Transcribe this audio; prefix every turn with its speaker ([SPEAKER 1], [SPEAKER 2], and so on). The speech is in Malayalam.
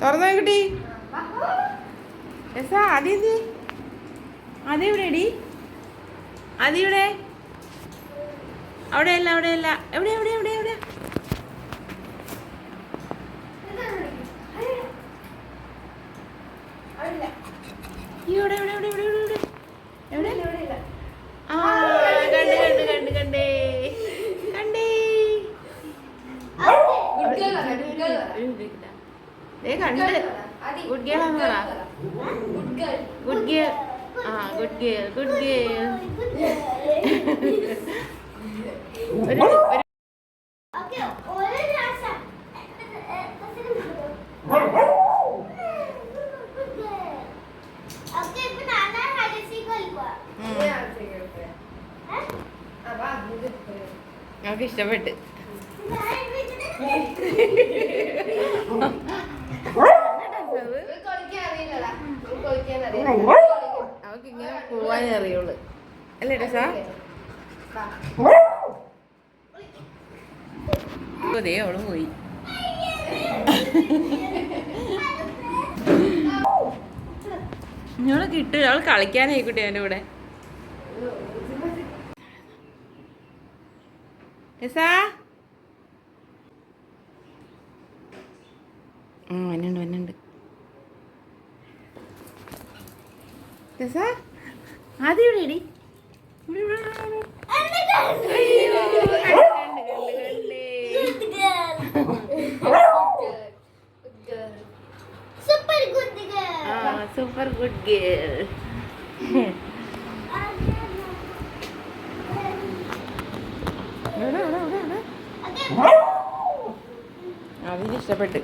[SPEAKER 1] തുറന്നു നോക്കട്ടി രസ ആദ്യം അടി ആദ്യം ഇവിടെ അവിടെയല്ല അവിടെയല്ല. എവിടെ എവിടെ എവിടെ എവിടെ? ഇവിടെ ഇവിടെ ഇവിടെ ഇവിടെ ഇവിടെ. എവിടെ? ഗുഡ് ഗേൾ ആണെന്ന് പറ ഗുഡ് ഗേൾ ആ ഗുഡ് ഗേൾ ഗുഡ് ഗേൾ ഞങ്ങൾക്ക് ഇഷ്ടപ്പെട്ട് അവർക്ക് ഇങ്ങനെ പോവാനേ അറിയുള്ളൂ അല്ലേ രസാ അതേ അവൾ പോയി ഞങ്ങൾ കിട്ടും അവൾ കളിക്കാനായിക്കോട്ടെ എന്റെ കൂടെ രസാ വന്നുണ്ട് വന്നുണ്ട് ആദ്യം ഇവിടെ ഇടി.
[SPEAKER 2] സൂപ്പർ ഗുഡ്
[SPEAKER 1] ഗേൾ അതിന് ഇഷ്ടപ്പെട്ട്.